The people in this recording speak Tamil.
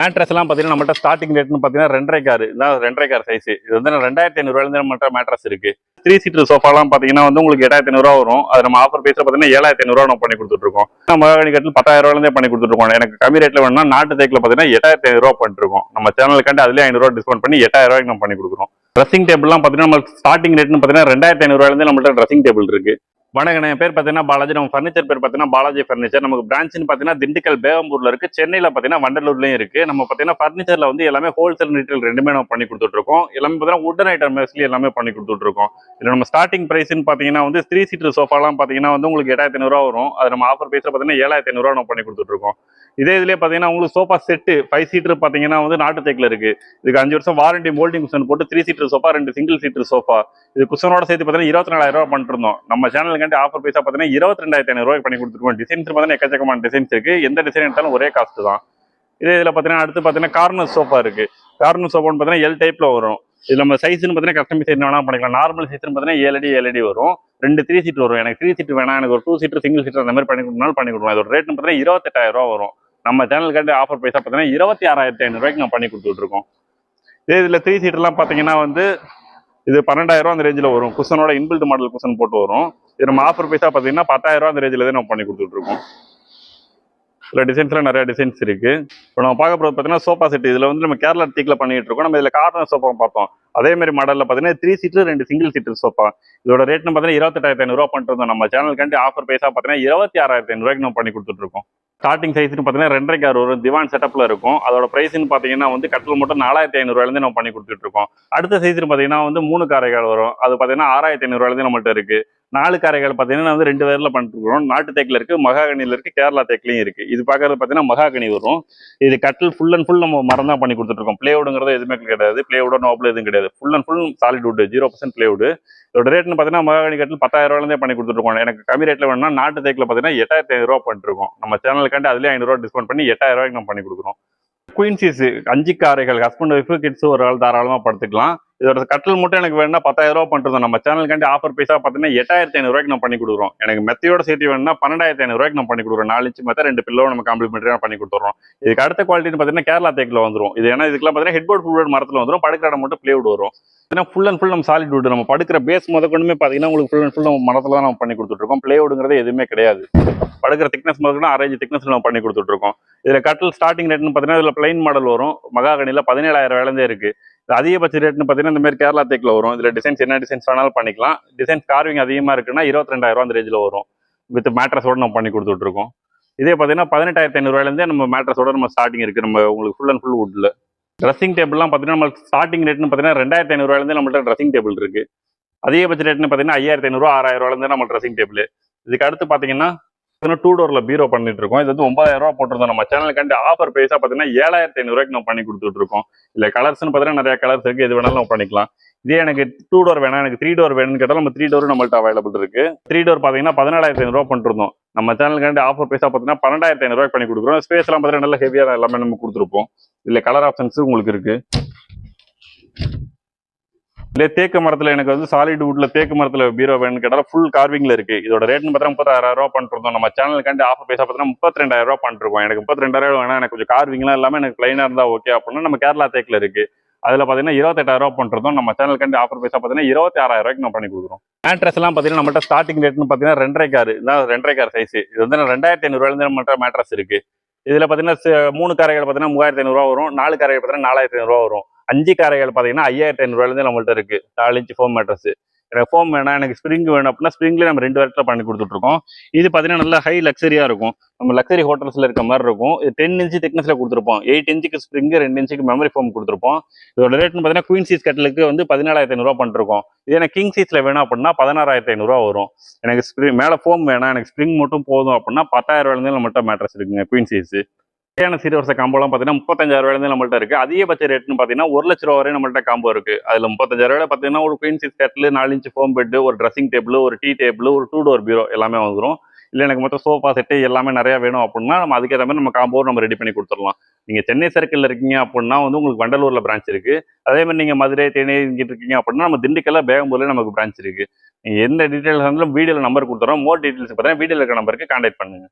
மேட்ரஸ்லாம் பார்த்தீங்கன்னா நம்மள்ட்ட ஸ்டார்டிங் ரேட்னு பார்த்தீங்கன்னா ரெண்டரை கார் தான் ரெண்டரை கார் சைஸ் இது வந்து ரெண்டாயிரத்தி ஐநூறுவாயிலேருந்து நம்மள்ட்ட மேட்ரஸ் இருக்குது த்ரீ சீட்டர் சோஃபாலாம் பார்த்தீங்கன்னா வந்து உங்களுக்கு எட்டாயிரத்தி ஐநூறுவா வரும். அது நம்ம ஆஃபர் பேஸில் பார்த்தீங்கன்னா ஏழாயிரத்தி ஐநூறுவா நம்ம பண்ணி கொடுத்துட்ருக்கோம். நம்ம மகாகணி கட்டில் பத்தாயிரம் பண்ணி கொடுத்துருக்கோம் எனக்கு கம்மி ரேட்டில் வேணும்னா நாட்டு தேக்கில் பார்த்தீங்கன்னா எட்டாயிரத்தி ஐநூறுவா பண்ணிருக்கோம் நம்ம சேனலுக்காண்டி அதுலேயே ஐநூறுவா டிஸ்கவுண்ட் பண்ணி எட்டாயிரம் ரூபாய்க்கு நம்ம பண்ணி கொடுக்குறோம். ட்ரெஸ்ஸிங் டேபிள்லாம் பார்த்தீங்கன்னா நம்ம ஸ்டார்டிங் ரேட்னு பார்த்தீங்கன்னா ரெண்டாயிரத்தி ஐநூறுவாயிலேருந்து நம்மள்ட்ட ட்ரெஸ்ஸிங் டேபிள் இருக்குது வணக்கம் என் பேர் பார்த்தீங்கன்னா பாலாஜி. நம்ம ஃபர்னிச்சர் பேர் பார்த்தீங்கன்னா பாலாஜி ஃபர்னிச்சர் நமக்கு பிரான்ச்னு பார்த்தீங்கன்னா திண்டுக்கல் பேகம்பூர்ல இருக்குது சென்னையில் பார்த்தீங்கன்னா வண்டலூர்லேயும் இருக்குது நம்ம பார்த்தீங்கன்னா ஃபர்னிச்சரில் வந்து எல்லாமே ஹோல்சேல் ரீட்டைல் ரெண்டுமே நம்ம பண்ணி கொடுத்துட்ருக்கோம் எல்லாமே பார்த்தீங்கன்னா உடன் ஐட்டம் மேஸ்லி எல்லாமே பண்ணி கொடுத்துட்ருக்கோம் இதில் நம்ம ஸ்டார்டிங் பிரைஸ்னு பார்த்தீங்கன்னா வந்து த்ரீ சீட்டர் சோஃபாலாம் பார்த்தீங்கன்னா வந்து உங்களுக்கு எட்டாயிரத்தி ஐநூறுரூவா வரும். அது நம்ம ஆஃபர் ப்ரைஸில் பார்த்தீங்கன்னா ஏழாயிரத்தி ஐநூறுரூவா நம்ம பண்ணி கொடுத்துட்ருக்கோம் இதே இதுலேயே பார்த்தீங்கன்னா உங்களுக்கு சோஃபா செட்டு ஃபைவ் சீட்டர் பார்த்தீங்கன்னா வந்து நாட்டு தேக்கில் இருக்குது இதுக்கு அஞ்சு வருஷம் வாரண்டி மோல்டிங் குஷன் போட்டு த்ரீ சீட்டர் சோஃபா ரெண்டு சிங்கிள் சீட்டர் சோஃபா இது குஷனோட சேர்த்து பார்த்தீங்கன்னா இருபத்தி நாலாயிரம் ரூபா பண்ணிட்டு நம்ம நம்ம சேனலுக்காண்டி ஆஃபர் பைசா பார்த்தீங்கன்னா இருபத்தி ரெண்டாயிரத்தி ஐநூறுவாய்க்கு பண்ணி கொடுத்துருக்கோம். டிசைன்ஸ் பார்த்தீங்கன்னா எக்கச்சக்கமான டிசைன்ஸ் இருக்கு. எந்த டிசைன் எடுத்தாலும் ஒரே காஸ்ட் தான். இதே இதில் பார்த்தீங்கன்னா அடுத்து பார்த்தீங்கன்னா கார்னர் சோஃபா இருக்கு. கார்னர் சோஃபான்னு பார்த்தீங்கன்னா எல் டைப்ல வரும். இது நம்ம சைஸ்னு பார்த்தீங்கன்னா கஸ்டமைஸ் என்ன வேணால் பண்ணிக்கலாம். நார்மல் சைஸ்னு பார்த்தீங்கன்னா ஏழடி ஏழடி வரும். ரெண்டு த்ரீ சீட் வரும். எனக்கு த்ரீ சீட் வேணாம். எனக்கு ஒரு டூ சீட்டர் சிங்கிள் சீட்டர் அந்த மாதிரி பண்ணி கொடுக்கணும் பண்ணி கொடுக்கலாம். இதோட ரேட் பார்த்தீங்கன்னா இருபத்தெட்டாயிரம் ரூபா வரும். நம்ம சேனலுக்காண்டி ஆஃபர் பைசா பார்த்தீங்கன்னா இருபத்தி ஆறாயிரத்தி ஐநூறுவாய்க்கு நான் பண்ணி கொடுத்துட்டு இருக்கோம் இதே இதில் த்ரீ சீட்டர்லாம் பார்த்தீங்கன்னா வந்து இது பன்னெண்டாயிரம் ரூபா அந்த ரேஞ்சில் வரும். குஷனோட இன்பில்ட் மாடல் குஷன் போட்டு வரும். இது நம்ம ஆஃபர் பைசா பார்த்தீங்கன்னா பத்தாயிரம் ரூபா அந்த ரேஞ்சில் தான் நம்ம பண்ணி கொடுத்துட்ருக்கோம். இதில் டிசைன்ஸ்லாம் நிறைய டிசைன்ஸ் இருக்கு. இப்போ நம்ம பார்க்க போகிறது பார்த்தீங்கன்னா சோஃபா செட் இதில் வந்து நம்ம கேரளா டீக்கில் பண்ணிட்டு இருக்கோம். நம்ம இதில் கார்னர் சோஃபா பார்த்தோம். அதே மாதிரி மாடலில் பார்த்தீங்கன்னா த்ரீ சீட்டர் ரெண்டு சிங்கிள் சீட்டர் சோஃபா இதோட ரேட்னு பார்த்தீங்கன்னா இருபத்தெட்டாயிரத்தி ஐநூறுவா பண்ணிட்டு இருந்தோம். நம்ம சேனலுக்காண்டி ஆஃபர் பைசா பார்த்தீங்கன்னா இருபத்தி ஆறாயிரத்தி ஐநூறுவாய்க்கு நம்ம பண்ணி கொடுத்துட்ருக்கோம். ஸ்டார்டிங் சைஸ்னு பார்த்தீங்கன்னா ரெண்டரை கார் திவான் செட்டப்ல இருக்கும். அதோட பிரைஸ்னு பார்த்தீங்கன்னா வந்து கட்டில் மட்டும் நாலாயிரத்தி ஐநூறுவாயிலேருந்து நம்ம பண்ணி கொடுத்துட்டு இருக்கோம் அடுத்த சைஸ்னு பார்த்தீங்கன்னா வந்து மூணு காரைக்கால் வரும். அது பார்த்தீங்கன்னா ஆறாயிரத்தி ஐநூறுவாயிலேருந்து நம்மள்ட்ட இருக்கு. நாலு காரைகள் பார்த்தீங்கன்னா வந்து ரெண்டு பேரில் பண்ணிட்டு இருக்கோம் நாட்டு தேக்கில் இருக்குது மகாகனியில் இருக்குது கேரளா தேக்கிலையும் இருக்குது இது பார்க்கறது பார்த்தீங்கன்னா மகாகனி வரும். இது கட்டில் ஃபுல் அண்ட் ஃபுல் நம்ம மரம் தான் பண்ணி கொடுத்துருக்கோம் ப்ளேவுடுங்கிறது எதுவுமே கிடையாது. ப்ளேவுடோ நோப்பில் எதுவும் கிடையாது. Full and full solid zero percent plywood இதோட ரேட்னு பார்த்தீங்கன்னா மகாகனி கட்டில் பத்தாயிரம் ரூபாயிலேருந்தே பண்ணி கொடுத்துருக்கோம் எனக்கு கம்மி ரேட்டில் வேணும்னா நாட்டு தேக்கில் பார்த்தீங்கன்னா எட்டாயிரத்தி ஐநூறுவா பண்ணிருக்கோம் நம்ம சேனலுக்காண்டி அதுலேயே ஐநூறுவா டிஸ்கவுண்ட் பண்ணி எட்டாயிரம் ரூபாய்க்கு நம்ம பண்ணி கொடுக்குறோம். குயின்சீஸ் அஞ்சு காரைகள் ஹஸ்பண்ட் ஒய்ஃபு கிட்ஸ் ஒரு ஆள் தாராளமாக படுத்துக்கலாம். இதோட கட்டில் மட்டும் எனக்கு வேணும்னா பத்தாயிரம் ரூபா பண்ணிருந்தோம் நம்ம சேனலுக்காண்டி ஆஃபர் பைசா பார்த்தீங்கன்னா எட்டாயிரத்தி ஐநூறுவாய்க்கு நம்ம பண்ணி கொடுக்குறோம். எனக்கு மெத்தையோட சேர்த்து வேணும்னா பன்னெண்டாயிரத்தி ஐநூறுவாய்க்கு நம்ம பண்ணி கொடுக்குறோம். நாலு இன்ச்சு மெத்த ரெண்டு பில்லோ நம்ம காம்ப்ளிமெண்ட்ரியாக பண்ணி கொடுத்துறோம். இதுக்கு அடுத்த குவாலிட்டின்னு பார்த்தீங்கன்னா கேரளா தேக்கில் வந்துரும். இது ஏன்னா இதுக்கெல்லாம் பார்த்தீங்கன்னா ஹெட் போர்ட் மரத்தில் வந்துடும் படுக்கிற மட்டும் பிளேவுட் வரும். ஏன்னா ஃபுல் அண்ட் ஃபுல் நம்ம சாலிட் வுட் நம்ம படுக்கிற பேஸ் முத கொண்டுமே பார்த்தீங்கன்னா உங்களுக்கு ஃபுல் அண்ட் ஃபுல் நம்ம மரத்தில் தான் நம்ம பண்ணி கொடுத்துட்ருக்கோம் பிளேவுடுங்கிறது எதுவுமே கிடையாது. படுக்கிற திக்னஸ் முதல்ல அரேஞ்ச் திக்னஸ் நம்ம பண்ணி கொடுத்துட்ருக்கோம். இதில் கட்டில் ஸ்டார்டிங் ரேட்னு பார்த்தீங்கன்னா இதில் பிளைன் மாடல் வரும். மகாகனியில் பதினேழாயிரம் வேலைந்தே இருக்கு. இது அதிகபட்ச ரேட்னு பார்த்தீங்கன்னா இந்த மாதிரி கேரளா தேக்கில் வரும். இதில் டிசைன்ஸ் என்ன டிசைன்ஸ் வேணாலும் பண்ணிக்கலாம். டிசைன்ஸ் கார்விங் அதிகமாக இருக்குன்னா இருபத்தி ரெண்டாயிரம் அந்த ரேஞ்சில் வரும். வித் மேட்ரஸோடு நம்ம பண்ணி கொடுத்துட்ருக்கோம். இதே பார்த்தீங்கன்னா பதினெட்டாயிரத்தி ஐநூறுவாயிலேருந்தே நம்ம மேட்ரஸோட நம்ம ஸ்டார்டிங் இருக்குது நம்ம உங்களுக்கு ஃபுல் அண்ட் ஃபுல் வுட்டில் ட்ரெஸ்ஸிங் டேபிள்லாம் பார்த்தீங்கன்னா நம்ம ஸ்டார்டிங் ரேட்னு பார்த்தீங்கன்னா ரெண்டாயிரத்தி ஐநூறுவாயிலேருந்து நம்மள்ட்ட ட்ரெஸ்ஸிங் டேபிள் இருக்கு. அதிகபட்ச ரேட்னு பார்த்தீங்கன்னா ஐயாயிரத்தி ஐநூறுரூவா ஆறாயிரம் ரூபாயிலேருந்து நம்ம ட்ரெஸ்ஸிங் டேபிள் இதுக்கு அடுத்து பார்த்தீங்கன்னா டூ டோரில் பீரோ பண்ணிட்டு இருக்கோம் இது வந்து ஒன்பதாயிரம் ரூபா போட்டிருந்தோம். நம்ம சேனலுக்காண்டி ஆஃபர் ப்ரைஸாக பார்த்தீங்கன்னா ஏழாயிரத்தி ஐநூறுவாய்க்கு நம்ம பண்ணி கொடுத்துட்டு இருக்கோம் இல்லை கலர்ஸ்னு பார்த்தீங்கன்னா நிறைய கலர்ஸ் இருக்கு. எது வேணாலும் நம்ம பண்ணிக்கலாம். இதே எனக்கு டூ டோர் வேணாம் எனக்கு த்ரீ டோர் வேணும்னு கேட்டாலும் நம்ம த்ரீ டோரும் நம்மள்ட்ட அவைலபிள் இருக்கு. த்ரீ டோர் பார்த்தீங்கன்னா பதினாலாயிரத்தி ஐநூறுவா பண்ணிருந்தோம் நம்ம சேனலுக்காண்டி ஆஃபர் ப்ரைஸாக பார்த்தீங்கன்னா பன்னெண்டாயிரத்தி ஐநூறுவாய்க்கு பண்ணி கொடுக்குறோம். ஸ்பேஸ்லாம் பார்த்தீங்கன்னா நல்ல ஹெவியாக எல்லாமே நம்ம கொடுத்துருப்போம். இல்லை கலர் ஆப்ஷன்ஸ் உங்களுக்கு இருக்கு. இல்லை தேக்கு மரத்தில் எனக்கு வந்து சாலிட் வுட்டில் தேக்கு மரத்தில் பீரோ வேணும்னு கேட்டால் ஃபுல் கார்விங்கில் இருக்கு. இதோட ரேட்னு பார்த்தா முப்பத்தாயிரம் ரூபா பண்ணிருந்தோம். நம்ம சேனலுக்காண்டி ஆஃபர் பைசா பார்த்தீங்கன்னா முப்பத்தி ரெண்டாயிரம் ரூபா பண்ணிருக்கோம். எனக்கு முப்பத்தி ரெண்டாயிரம் வேணா எனக்கு கொஞ்சம் கார்விங்லாம் இல்லாமல் எனக்கு பிளைனாக இருந்தால் ஓகே அப்படின்னா நம்ம கேரளா தேக்கில் இருக்கு. அதில் பார்த்தீங்கன்னா இருபத்தெட்டாயிரம் ரூபா நம்ம நம்ம சேனலுக்காண்டி ஆஃபர் பைசா பார்த்தீங்கன்னா இருபத்தி ஆறாயிரம் ரூபாய்க்கு நம்ம பண்ணி கொடுக்குறோம். மேட்ரஸ் எல்லாம் பார்த்தீங்கன்னா நம்மள்ட்ட ஸ்டார்டிங் ரேட்னு பார்த்தீங்கன்னா ரெண்டரை கார் இதான் ரெண்டரை கார் சைஸ் இது வந்து ரெண்டாயிரத்தி ஐநூறுவாயிலேருந்து நம்மள்ட்ட மேட்ரஸ் இருக்கு. இதில் பார்த்தீங்கன்னா மூணு காரைகள் பார்த்தீங்கன்னா மூவாயிரத்தி ஐநூறுவா வரும். நாலு காரைகள் பார்த்தீங்கன்னா நாலாயிரத்தி ஐநூறுரூவா வரும். அஞ்சு காரைகள் பார்த்தீங்கன்னா ஐயாயிரத்தி ஐநூறுவாயிலேருந்து நம்மள்ட்ட இருக்கு. நாலு இன்ச்சு ஃபோம் மேட்ரஸ் எனக்கு ஃபோம் வேணாம் எனக்கு ஸ்ப்ரிங் வேணும் அப்படின்னா ஸ்ப்ரிங்லேயே நம்ம ரெண்டு வரத்தில் பண்ணி கொடுத்துட்ருக்கோம் இது பார்த்தீங்கன்னா நல்லா ஹை லக்ஸரியாக இருக்கும். நம்ம லக்ஸரி ஹோட்டல்ஸில் இருக்க மாதிரி இருக்கும். இது டென் இன்ச்சு திக்னஸில் கொடுத்துருப்போம். எயிட் இன்ச்சுக்கு ஸ்ப்ரிங்கு ரெண்டு இன்ச்சுக்கு மெமரி ஃபோம் கொடுத்துருப்போம். இதோட ரேட்னு பார்த்தீங்கன்னா குயின் சீஸ் கட்டிலுக்கு வந்து பதினாலாயிரத்தி ஐநூறுவா பண்ணிருக்கோம். இது எனக்கு கிங் சீஸில் வேணும் அப்படின்னா பதினாறாயிரத்தி ஐநூறுவா வரும். எனக்கு ஸ்ப்ரிங் மேலே ஃபோம் வேணாம். எனக்கு ஸ்ப்ரிங் மட்டும் போதும் அப்படின்னா பத்தாயிரம் ரூபாயிலேருந்து நம்மகிட்ட மேட்ரஸ் இருக்குங்க குயின் சீஸு தேவையான சீர் வருஷ காம்போலாம் பார்த்தீங்கன்னா முப்பத்தஞ்சாயிரூவாயிலேருந்து நம்மள்ட்ட இருக்கு. அதிகபட்ச ரேட்னு பார்த்தீங்கன்னா ஒரு லட்ச ரூபா வரை நம்மள்ட்ட காம்போ இருக்குது அதில் முப்பத்தஞ்சாயிரம் பார்த்தீங்கன்னா ஒரு குயின் சீஸ் கட்டில் நாலு இன்ச்சு ஃபோம் பெட் ஒரு ட்ரெஸ்ஸிங் டேபிள் ஒரு டீ டேபிள் ஒரு டூ டோர் பீரோ எல்லாமே வந்துடும் இல்லை எனக்கு மொத்தம் சோஃபா செட்டு எல்லாமே நிறையா வேணும் அப்படின்னா நம்ம அதுக்கேற்ற மாதிரி நம்ம காம்போ நம்ம ரெடி பண்ணி கொடுத்துடலாம். நீங்கள் சென்னை சர்க்கிளில் இருக்கீங்க அப்படின்னா வந்து உங்களுக்கு வண்டலூரில் பிரான்ச் இருக்குது அதே மாதிரி நீங்கள் மதுரை தேனி இங்கிட்டு இருக்கீங்க அப்படின்னா நம்ம திண்டுக்கல்ல பேகம்பூரில் நமக்கு பிரான்ச் இருக்குது நீங்கள் எந்த டீட்டெயில்ஸ் இருந்தாலும் வீடியோவில் நம்பர் கொடுத்துறோம். மோர் டீட்டெயில்ஸ் பார்த்தீங்கன்னா வீடியோவில் இருக்க நம்பருக்கு கான்டாக்ட் பண்ணுங்க.